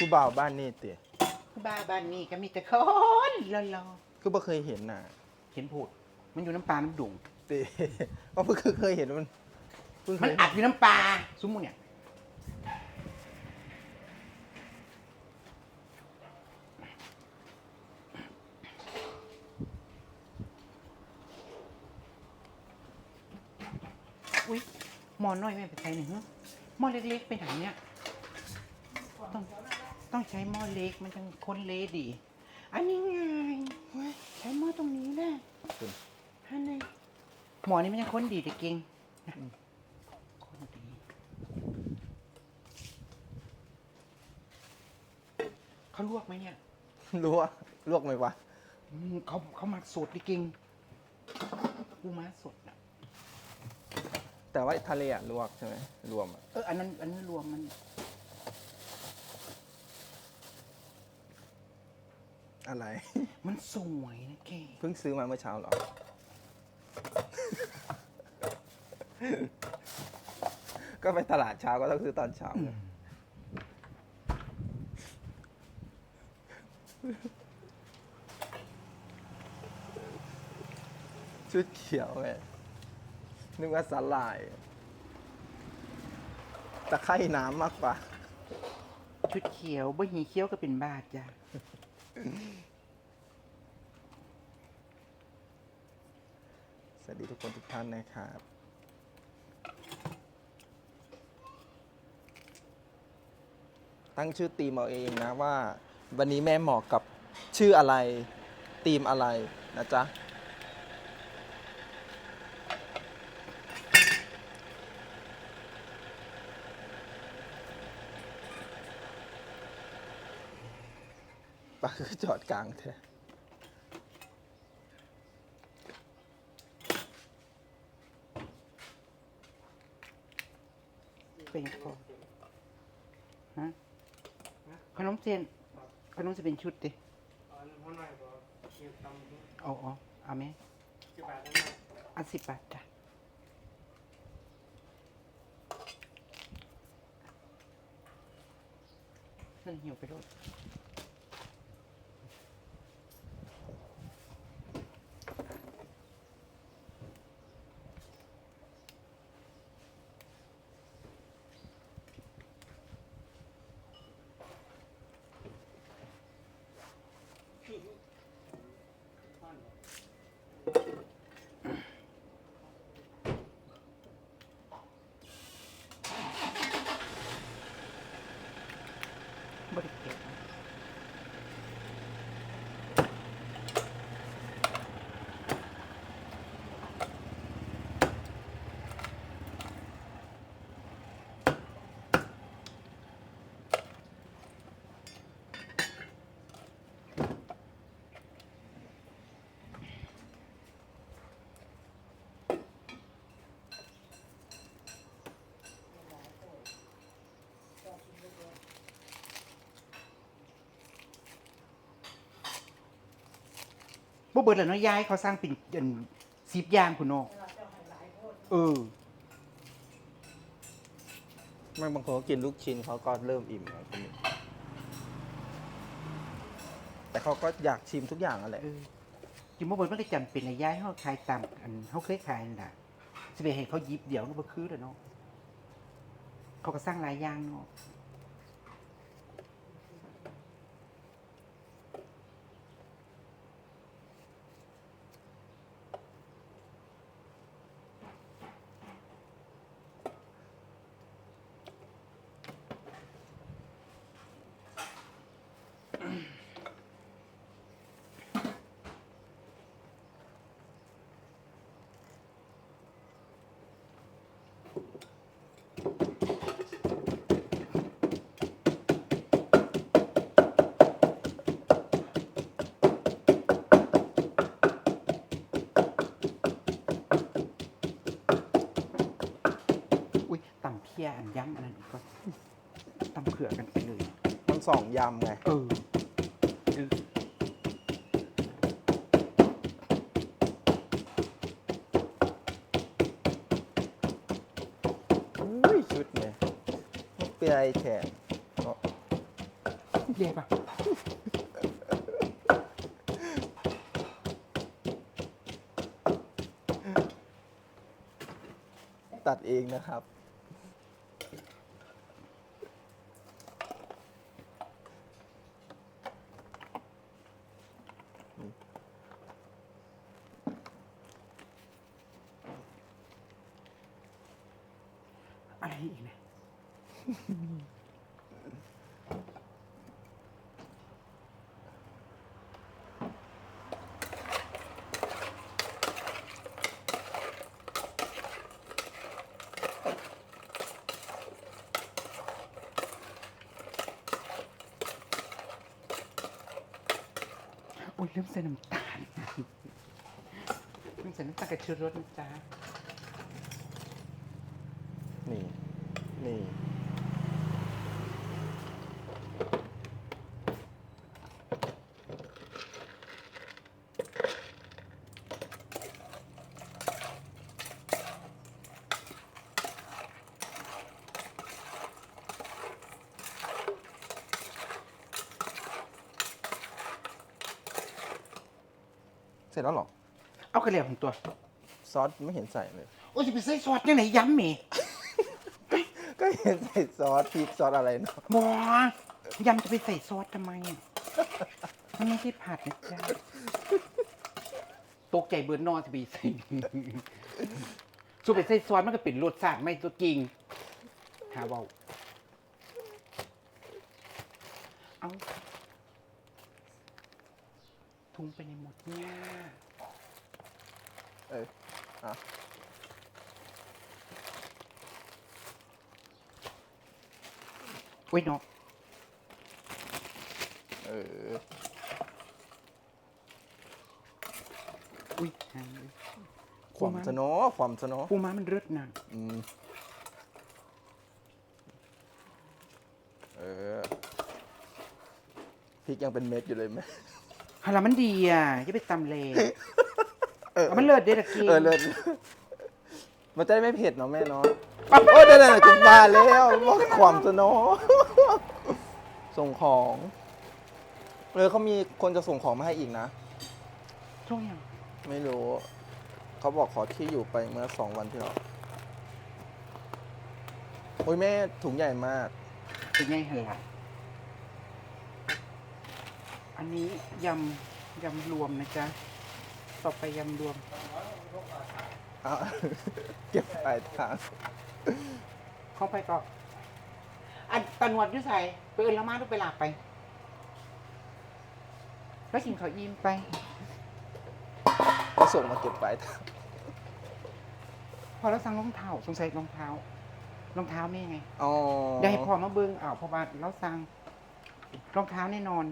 ผู้บ่าวบ้านนี่เตี๋ยบ้าบ้านนี้ก็มีแต่คนรอคือบ่เคยเห็นน่ะๆเห็นพูด มันอยู่น้ำปลา มันดุ่งเตี๋ยก็เพิ่งเคยเห็นมันเพิ่งเคมันยอัดอยู่น้ำปลาซุ้มมูเนี่ย อุ้ยหมอน้อยไม่ไปใช้หนึ่งหม้อเล็กๆไปไหนเนี่ยต้อง ต้องใช้หม้อเล็กมันจังคนเละดี อันนี้ไงเฮ้ยใช้หม้อตรงนี้แหละฮันนี่หมอนี่มันยังคนดีแต่เก่งนะคนดีเขาลวกไหมเนี่ยรู้ว่าลวกไหมวะอืมเขาเขาหมักสดดิเก่งปูม้าสดอะแต่ว่าทะเลอะลวกใช่ไหมรวมอะเอออันนั้นอันนั้นรวมมัน อะไร มันสวยนะแกเพิ่งซื้อมาเมื่อเช้าเหรอ ก็ไปตลาดเช้าก็ต้องซื้อตอนเช้าไงชุดเขียวไงนึกว่าสาหร่ายตะไคร่น้ำมากกว่า ชุดเขียวบ่หีเขียวก็เป็นบาทจ้ะ สวัสดีทุกคนทุกท่านนะครับ ตั้งชื่อทีมเอาเองนะว่า วันนี้แม่เหมาะกับชื่ออะไรทีมอะไรนะจ๊ะ ปาคือจอดกลางแท้เป็นพอฮะขนมเส้นขนมจะเป็นชุดดิอ๋อน้ำมันหน่อยบอเก็บตำที่เอาเอาเอาไหมอันสิบบาทจ้ะนั่นหิวไปรถบริเกต บ่เบิดแล้วเนาะยายเขาสร้างเป็นเป็นสิบอย่างคุณโนเออไม่บางคนก็กินลูกชิ้นเขาก็เริ่มอิ่มแล้วคนนี้แต่เขาก็อยากชิมทุกอย่างนั่นแหละเออจิมบ่เบิดมันก็จำเป็นนะยายเฮาขายตามอันเฮาเคยขายนั่นล่ะสิไปให้เขาหยิบเดี๋ยวมันบ่คือแล้วเนาะเขาก็สร้างหลายอย่างเนาะ อุ้ยตำเพียอันย้ำอันนั้นอีกก่อนตำเผื่อกันไปเลย มันสองยำไง เออ อุ้ยชุดเนี่ยเปียไอแขกเนาะแย่ปะตัดเองนะครับ อะไรอีกเนี่ยโอุ้ยลืมใส่น้ำตาลลืมใส่น้ำตาลกับชูรสนะจ๊ะนี่ นี่ ร็จแล้วเหรอ เอากระเหลี่ยของตัว ซอสไม่เห็นใส่เลย โอ้ยจะไปใส่ซอสยังไงย้ำเมก็เห็นใส่ซอสพริกซอสอะไรเนาะบอยำจะไปใส่ซอสทำไมอะมันไม่ใช่ผัดนะจ๊ะตกใจเบิร์นนอจะไปใส่สู้ไปใส่ซอสมันก็เป็นรสชาติไม่ตัวจริงหาเบาเอา ทุงไปในหมดเนี่ยเอออะอุ้ยเนาะเออ อุ้ยหายเลยความสโนความสโนปูม้ามันเลิศนะอืมเออพริกยังเป็นเม็ดอยู่เลยไหม ฮารามันดีอะจะไปตำเลเออเอามันเลิศเด็ดอะกินเออเลยมันจะได้ไม่เผ็ดเนาะแม่เนาะโอ้ยได้เลยจุดบาแล้วบอกความสโนส่งของเออเขามีคนจะส่งของมาให้อีกนะ ช่วงยังไม่รู้ เขาบอกขอที่อยู่ไปเมื่อสองวันที่แล้วโอ้ยแม่ถุงใหญ่มาก เป็นไงเหรอ อันนี้ยำยำรวมนะจ๊ะ ต่อไปยำรวม เอาเก็บปลายทางเข้าไปก็อันตะหนวดอยุ่ใส่ไปเอินละมาดูไปหลาบไป แล้วกินข้าวอิ่มไปก็ส่งมาเก็บปลายทางพอแล้วสั่งรองเท้าสงสัยรองเท้ารองเท้าแม่ไง อ๋อเดี๋ยวให้พ่อมาเบิ้งอ้าวเพราะว่าเราสั่งรองเท้าแน่นอน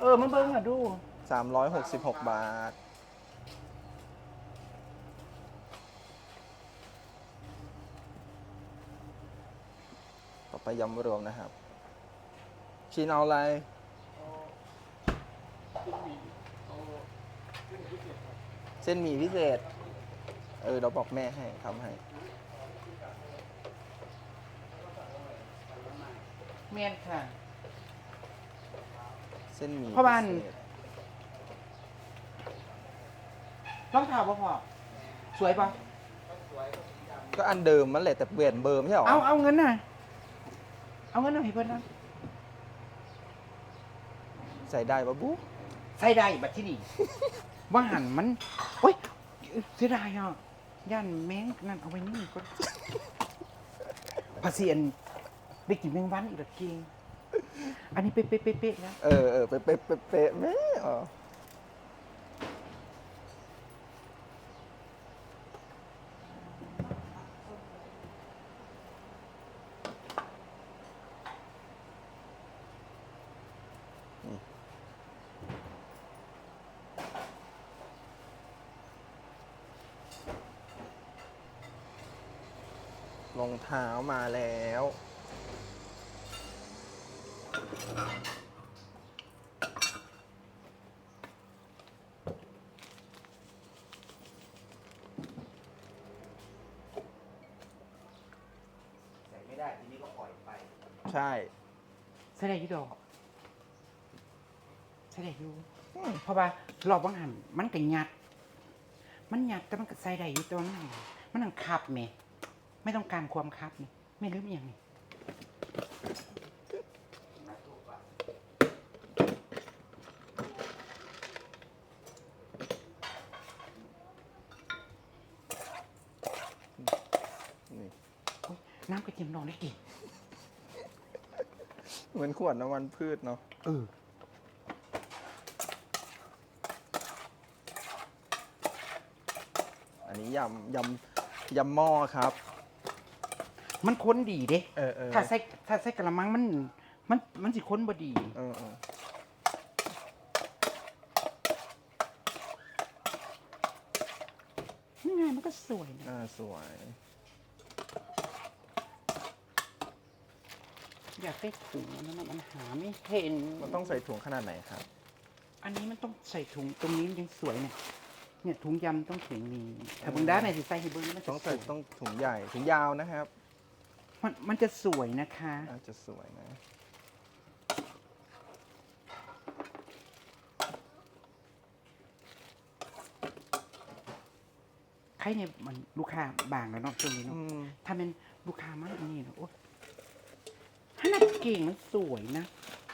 เออมาเบิ้งอะดูสามร้อยหกสิบหกบาท ต่อไปยำรวมนะครับ ชินเอาอะไร เส้นหมี่พิเศษ เออ เราบอกแม่ให้ทำให้ เมียนค่ะ เส้นหมี่พ่อบ้าน พิเศษรองเท้าบ่พอสวยปะก็อันเดิมมันแหละแต่เปลี่ยนเบอร์ไม่ใช่หรอเอาเอาเงินน่ะ เอาเงินหน่อยเพื่อนนะใส่ได้ปะบุ๊ใส่ได้บัดที่นี่ ว่าหันมันโอ๊ยเสียดายอะย่านแมงนั่นเอาไว้นี่ก็ภาษีอันไปกินแมงวันอีกแล้วกิง อันนี้เป๊ะๆๆๆนะเออเออเป๊ะเป๊ะเป๊ะเป๊ะแม่อ๋อรองเท้ามาแล้ว ใส่ไม่ได้ทีนี้ก็ปล่อยไป ใช่ แสดงที่ดอกแสด้อยู่เพราะว่ารอบบางหันมันก็หยัด มันหยัดแต่มันก็ใส่ได้ยู่แตัวามันนมันหันคับแหม่ไม่ต้องการความคับนี่ไม่ลืมอหย่างนี้ น้ำกระเทียมนองได้กี่เหมือนขวดน้ำมันพืชเนาะเอออันนี้ยำยำยำหม้อครับ มันค้นดีเด้เออเออถ้าใส่ถ้าใส่กระมังมัน มันมันสิค้นบ่ดี เออเออนี่ไงมันก็สวยนะ อ่าสวย อยากได้ถุงนะมันหาไม่เห็น มันต้องใส่ถุงขนาดไหนครับ อันนี้มันต้องใส่ถุงตรงนี้มันยังสวยเนี่ยเนี่ยถุงยำต้องถุงนี้ถ้าเบิ่งได้ไหนสิใส่ให้เบิ่งแล้วมันจะต้องใส่สวยต้องถุงใหญ่ถุงยาวนะครับมันมันจะสวยนะคะ อาจจะสวยนะใครเนี่ยมันลูกค้าบางแล้วเนาะช่วงนี้เนาะ อืมถ้าเป็นลูกค้ามากนี่เนาะโอ๊ยขนาด เก่งมันสวยนะ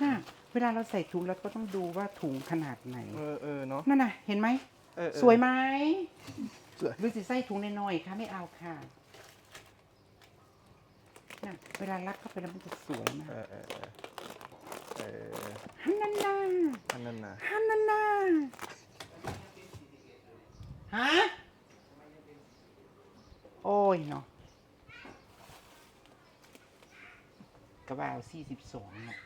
น่ะเวลาเราใส่ถุงเราก็ต้องดูว่าถุงขนาดไหน เออเออเนาะนั่นน่ะ เห็นไหม เออเออสวยไหมสวยหรือสิใส่ถุงน้อยๆค่ะไม่เอาค่ะน่ะเวลารักเข้าไปแล้วมันจะสวยมาเอกอเออเออเออฮันนันนาอันนั้นนะฮันนันนาฮะ โอ้ยเนาะ กระบาวสี่สิบสองเนาะ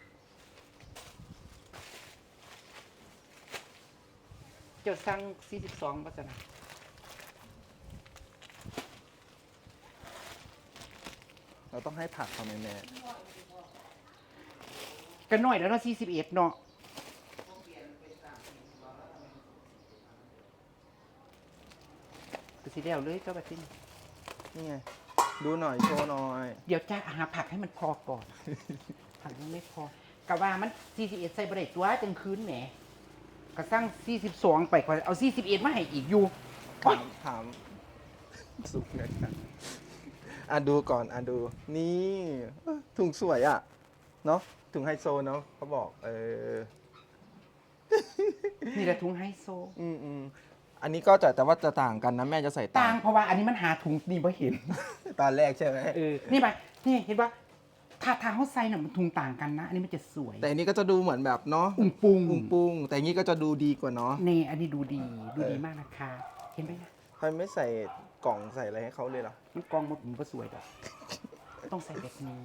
เจ้าสั่งสี่สิบสองป่ะจ๊ะนะเราต้องให้ผักเขาไหมแม่กันหน่อยแล้วเนาะสี่สิบเอ็ดเนาะก็สิเดียวเลยเจ้าบัดนี้นี่ไง ดูหน่อยโชว์หน่อย เดี๋ยวจะหาผักให้มันพอก่อน ผักยังไม่พอกะว่ามัน41ใส่บะเด็ตัวจังคืนแหมก็สร้าง42ไปก่อนเอา41มาให้อีกอยู่ถามถามสุกนะครับอะดูก่อนอะดู นี่เอ้อถุงสวยอะ เนาะถุงไฮโซเนาะเขาบอก เออ นี่แหละถุงไฮโซ อืมอืม อันนี้ก็จะแต่ว่าจะต่างกันนะแม่จะใส่ต่าต่างงเพราะว่าอันนี้มันหาถุงนี่บ่เห็น ตอนแรกใช่ไหมเออ นี่ไปนี่เห็นว่าถ้าทางเขาใส่น่ะมันถุงต่างกันนะ อันนี้มันจะสวย แต่อันนี้ก็จะดูเหมือนแบบเนาะอุ้งปุงปุ้งปุ้งแต่อันนี้ก็จะดูดีกว่าเนาะนี่อันนี้ดูดีดูดีเออมากนะคะ เห็นไหมนะทำไมไม่ใส่กล่องใส่อะไรให้เขาเลยล่ะมันกองหมดมันก็สวยดอกต้องใส่แบบนี้